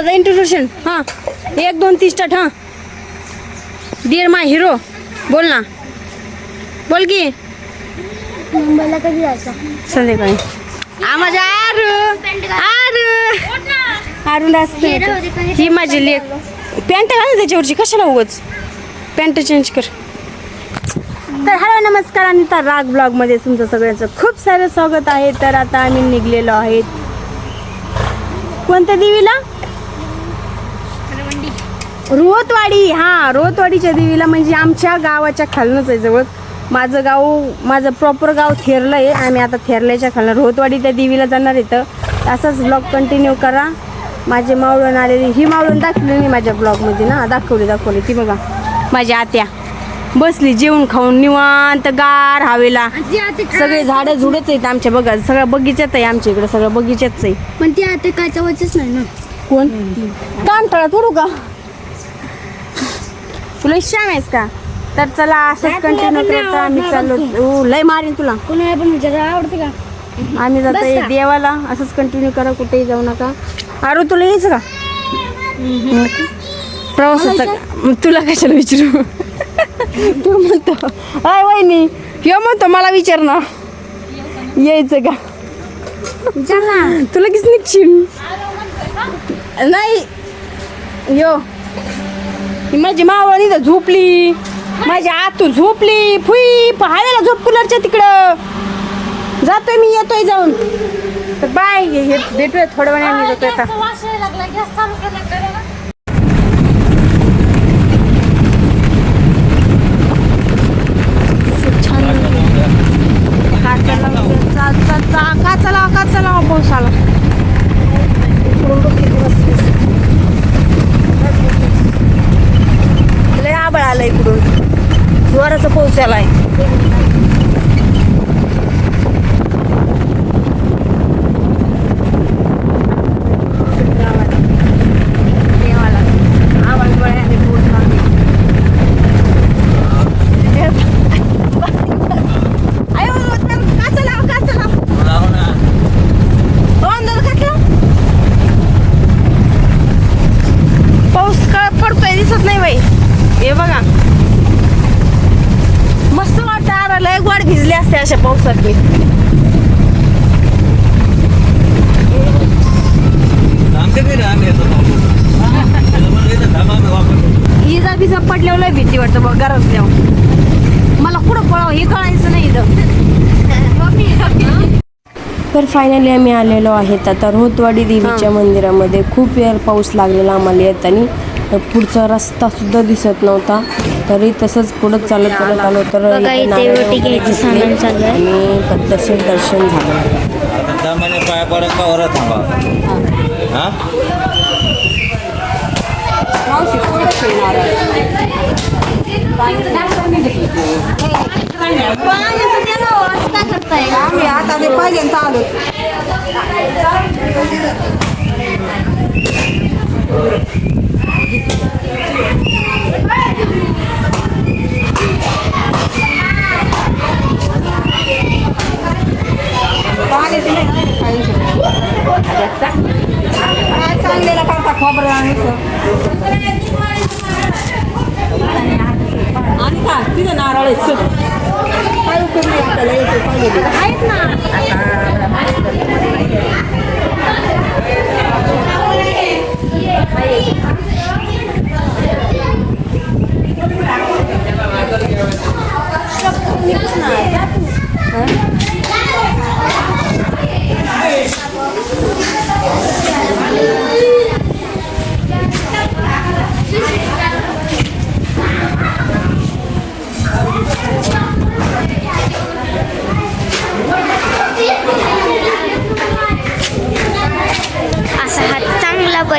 स्वतः इंट्रोडक्शन हां. एक दोन तीन स्टार्ट हां डिअर माय हिरो बोल ना. बोल की. मुंबईला कधी जायचं? संध्याकाळी. आ माझ्या आरू. आरू. आरू असते ही माझी लेख पॅन्ट घाल ना त्याच्यावरची. कशाला उगच? पॅन्ट चेंज कर. तर हॅलो नमस्कार. आणि तर राग ब्लॉगमध्ये तुमचं सगळ्यांचं खूप सारं स्वागत आहे. तर आता आम्ही निघलेलो आहेत कोणत्या देवीला? रोहतवाडी हा रोहतवाडीच्या देवीला म्हणजे आमच्या गावाच्या खालनच आहे जवळ. माझं गाव माझं प्रॉपर गाव थेरलं आहे आम्ही आता थेरल्याच्या खालनं रोहतवाडी त्या देवीला जाणार इथं. असाच ब्लॉग कंटिन्यू करा. माझे मावळण आलेली ही मावळण दाखवली नाही माझ्या ब्लॉगमध्ये ना? दाखवली दाखवली. ती बघा. माझी आत्या. बसली जेवण खाऊन निवांत गार हवेला. सगळे झाडं झुडच आहेत आमच्या. बघा सगळं बगीच्यात आहे आमच्या इकडे. सगळं बगीच्याच आहे. पण ती आता काय नाही ना? कोण? कांटाळा तोडू का? तुला शान आहेस का? तर चला असंच कंटिन्यू करत आम्ही चाललो. लय मारीन तुला. कोणाला पण विचारायला आवडते का? आम्ही जातो? देवाला असंच कंटिन्यू करा कुठेही जाऊ नका. अरे तुला यायचं का? प्रवासाचं का? तुला कशाला विचारू? तू म्हणतो अय वहिनी ह्यो म्हणतो मला विचार ना. यायचं का? तुला किस निघशील नाही. यो. माझी मावळ इथं झोपली. माझी आतू झोपली. फुई पाहायला झोप कुलरच्या तिकडं? जातोय मी येतोय जाऊन. तर बाय हे भेटूया थोड्या वेळाने जातोय आता. जोराचा पाऊस आलाय देवाला आवाज डोळ्याने पाऊस आला. आयो, तर काचा लाव, काचा लाव. हो, अंधार घातला. पाऊस का पडतोय दिसत नाही बाई हे बघा मस्त वाटतं आरा लय गोड भिजले मी इजा बिजा पडल्यावर लय भीती वाटतं बघ गरजल्यावर मला कुठं पळावं हे कळायचं नाही इथं. तर फायनली आम्ही आलेलो आहेत आता. रोहतवाडी देवीच्या मंदिरामध्ये खूप वेळ पाऊस लागलेला आम्हाला येताना. पुढचा रस्ता सुद्धा दिसत नव्हता. तरी तसंच पुढं चालत चालत आलो तर. आणि पद्धतशीर दर्शन झालं. दमाने पाया पडत का वर थांबा. हा? आम्ही आता ते पहिल्यांदा आलो. चांगलेला तिथं नारळ आहे चल. काय उपयोग नाही आपल्याला यायचं पाहिजे आहेत ना असा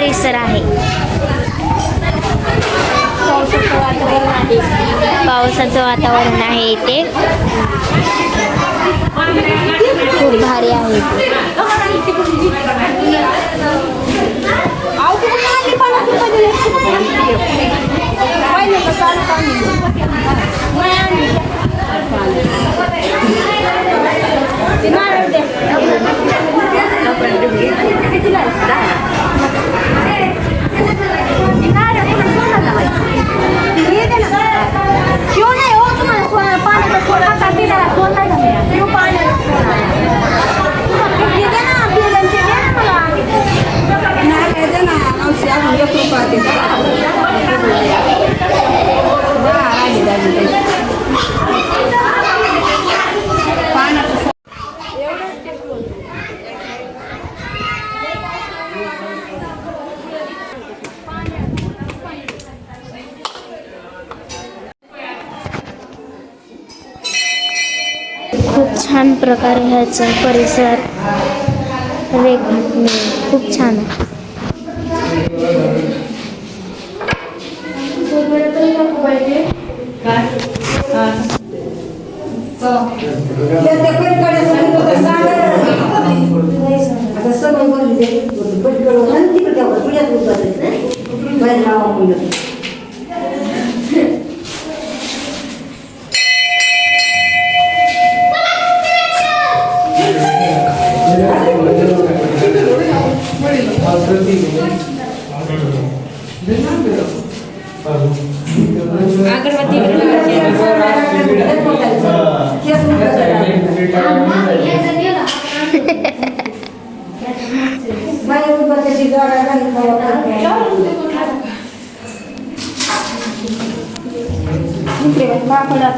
परिसर आहे. पावसाचं वातावरण आहे इथे. खूप भारी आहे छान प्रकारे ह्याचं परिसर रेखाटणे खूप छान आहे.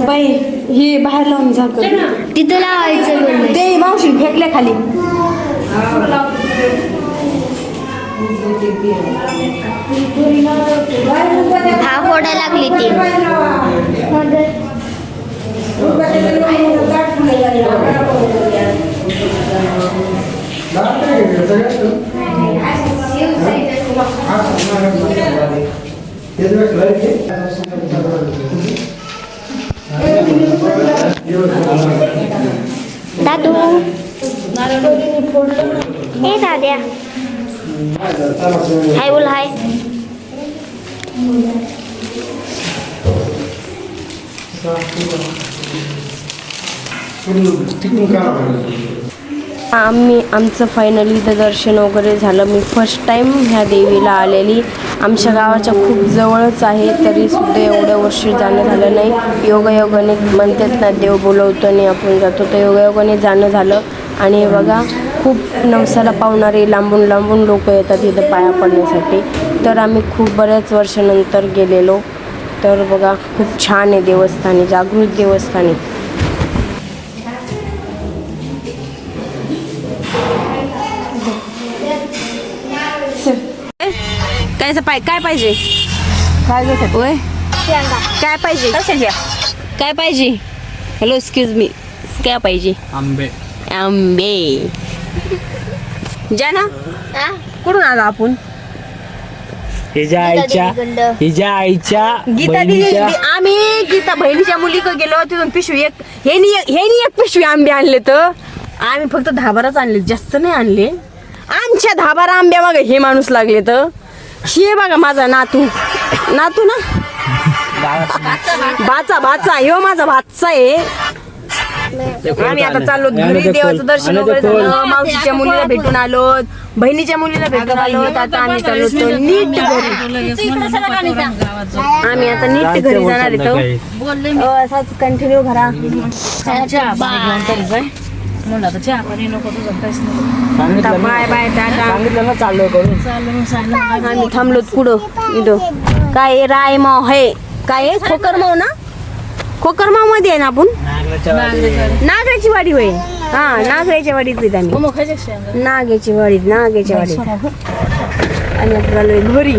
बाई हे बाहेर लावून झाकण. तिथं लावायचं ते मावशी फेकले खाली. हा फोडा लागली ती. दादू हाय बोल हाय. आम्ही आमचं फायनली इथं दर्शन वगैरे झालं. मी फर्स्ट टाईम ह्या देवीला आलेली. आमच्या गावाच्या खूप जवळच आहे तरी सुद्धा एवढ्या वर्षी जाणं झालं नाही. योगायोगाने म्हणतात ना देव बोलवतो आणि आपण जातो. तर योगायोगाने जाणं झालं. आणि बघा खूप नवसाला पावणारे लांबून लांबून लोक येतात इथं पाया पडण्यासाठी. तर आम्ही खूप बऱ्याच वर्षानंतर गेलेलो. तर बघा खूप छान आहे देवस्थानी जागृत देवस्थानी काय पाय काय पाहिजे? काय काय पाहिजे? काय पाहिजे? हॅलो एक्सक्यूज मी काय पाहिजे? आंबे. आंबे. ना कुठून आलो आपण? हिच्या आईच्या हिच्या आईच्या गीता दिदी बहिणीच्या आम्ही गीता बहिणीच्या मुलीकडे गेलो तिथून पिशवी एक हे नी एक पिशवी आंबे आणले तर. आम्ही फक्त दहा बाराच आणले जास्त नाही आणले. आमच्या दहा बारा आंब्या बघा हे माणूस लागले तर. हे बघा माझा नातू. नातू ना? बाचा बाचा ह्यो माझा भातचा आहे. आम्ही आता चाललो घरी देवाचं दर्शन वगैरे झालं. मावशीच्या मुलीला भेटून आलो बहिणीच्या मुलीला भेटून आलो आता आम्ही चाललो तो नीट घरी. आम्ही आता नीट घरी जाणार येतो असाच कंटिन्यू घरा आता बाय बाय टाटा. सांगितलं ना चाललो करून आम्ही थांबलो पुढं इथं. काय आहे? रायमाव आहे. काय आहे? खोकरमाव ना? खोकरमावमध्ये आहे ना आपण? नागराची वाडी होय. हा नागराच्या वाडीत आहेत आम्ही. नागेची वाडीत नागेच्या वाडीत. आणि आता चाललोय घरी.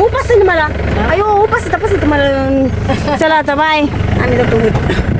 उपास आहे ना मला? अयो उपास तपास मला चला आता बाय. आम्ही जातो घरी.